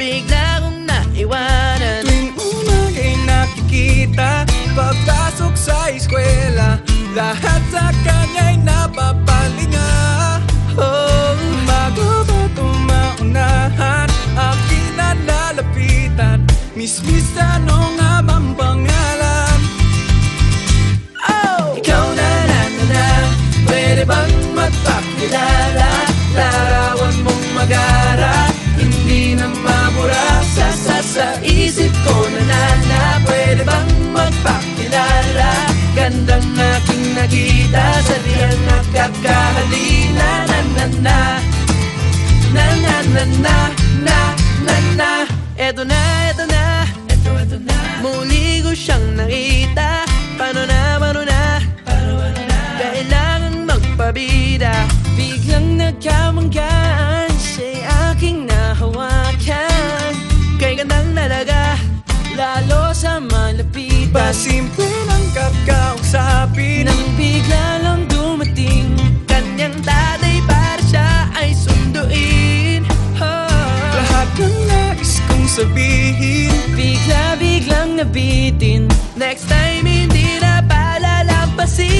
bigla kong naiwanan. Tuwing umaga'y nakikita Pagpasok sa eskwela Lahat sa kanya'y napapalinga. Oh, bago ba tumaunahan Akin na nalapitan Mismis tanong sa isip ko na na na Pwede bang magpakilala? Gandang aking nakita Sa diyang nakakahalina Na na na. Na na na na Na na na. Eto na, eto na. Eto, eto na. Muli ko siyang nakita. Paano na, paano na? Kailangan magpabida. Biglang nagkamanggaan Lalo sa malapitan. Pasimple ng kakausapin Nang bigla lang dumating Kanyang tatay para siya ay sunduin. Lahat ng nais kong sabihin. Bigla-biglang nabitin. Next time hindi na palalampasin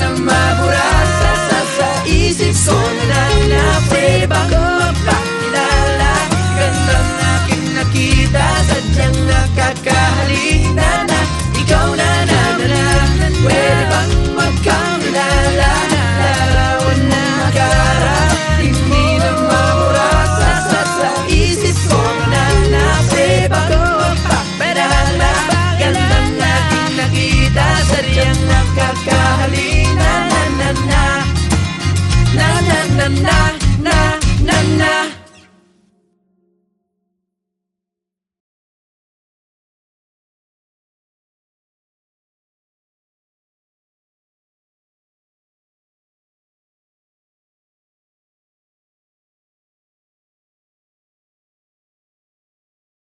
na mabura Sa sa sa isip ko na na night.